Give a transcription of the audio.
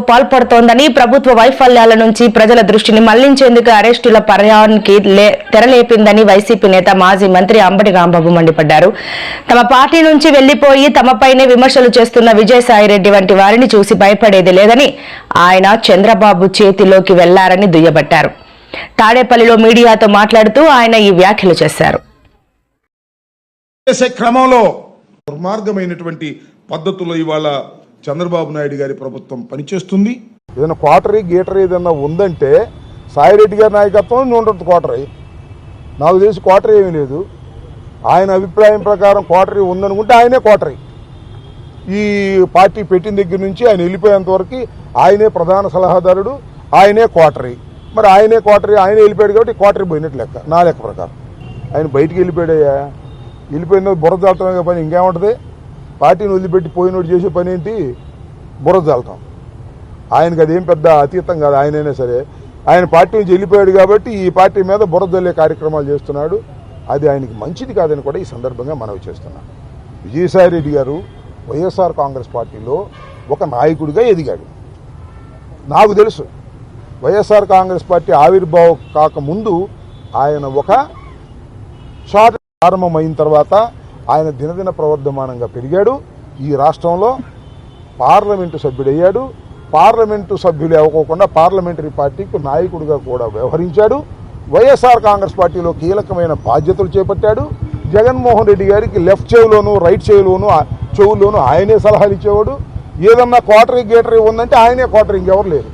పాల్పడుతోందని ప్రభుత్వ వైఫల్యాల నుంచి ప్రజల దృష్టిని మళ్ళించేందుకు అరెస్టుల పర్యానికి తెరలేపిందని వైసీపీ నేత మాజీ మంత్రి అంబటి రాంబాబు మండిపడ్డారు. తమ పార్టీ నుంచి వెళ్ళిపోయి తమపైనే విమర్శలు చేస్తున్న విజయసాయిరెడ్డి వంటి వారిని చూసి భయపడేది లేదని ఆయన చంద్రబాబు చేతిలోకి వెళ్ళారని దుయ్యబట్టారు. తాడేపల్లిలో మీడియాతో మాట్లాడుతూ ఆయన ఈ వ్యాఖ్యలు చేశారు. క్రమంలో దుర్మార్గమైనటువంటి ఇవాళ చంద్రబాబు నాయుడు గారి ప్రభుత్వం పనిచేస్తుంది. ఏదైనా క్వార్టరీ గీటరీ ఏదైనా ఉందంటే సాయిరెడ్డి గారి నాయకత్వం ఉంటుంది క్వార్టరీ. నాకు తెలిసి క్వార్టరీ ఏమీ లేదు. ఆయన అభిప్రాయం ప్రకారం క్వార్టరీ ఉందనుకుంటే ఆయనే క్వార్టరీ. ఈ పార్టీ పెట్టిన దగ్గర నుంచి ఆయన వెళ్ళిపోయేంత వరకు ఆయనే ప్రధాన సలహాదారుడు ఆయనే క్వార్టరీ. మరి ఆయనే క్వార్టరీ ఆయన వెళ్ళిపోయాడు కాబట్టి క్వార్టరీ పోయినట్టు లెక్క నా లెక్క ప్రకారం. ఆయన బయటికి వెళ్ళిపోయాడయ్యా. వెళ్ళిపోయిన బుర్ర దాటమే పని ఇంకేముంటుంది? పార్టీని వదిలిపెట్టి పోయినోడు చేసే పని ఏంటి? బురద చాలటం ఆయనకి అదేం పెద్ద అతీతం కాదు ఆయనైనా సరే. ఆయన పార్టీ నుంచి వెళ్ళిపోయాడు కాబట్టి ఈ పార్టీ మీద బురదల్లే కార్యక్రమాలు చేస్తున్నాడు. అది ఆయనకి మంచిది కాదని కూడా ఈ సందర్భంగా మనవి చేస్తున్నాను విజయసాయిరెడ్డి గారు వైఎస్ఆర్ కాంగ్రెస్ పార్టీలో ఒక నాయకుడిగా ఎదిగాడు. నాకు తెలుసు. వైఎస్ఆర్ కాంగ్రెస్ పార్టీ ఆవిర్భావం కాకముందు ఆయన ఒక షార్ట్ ప్రారంభమైన తర్వాత ఆయన దినదిన ప్రవర్ధమానంగా పెరిగాడు. ఈ రాష్ట్రంలో పార్లమెంటు సభ్యుడయ్యాడు. పార్లమెంటు సభ్యులు అవ్వకోకుండా పార్లమెంటరీ పార్టీకి నాయకుడిగా కూడా వ్యవహరించాడు. వైఎస్ఆర్ కాంగ్రెస్ పార్టీలో కీలకమైన బాధ్యతలు చేపట్టాడు. జగన్మోహన్ రెడ్డి గారికి లెఫ్ట్ చెవులోను రైట్ చెవులోను ఆ చెవుల్లోనూ ఆయనే సలహాలు ఇచ్చేవాడు. ఏదన్నా క్వార్టరీ గేటరీ ఉందంటే ఆయనే క్వార్టరింగ్ ఎవరు లేరు.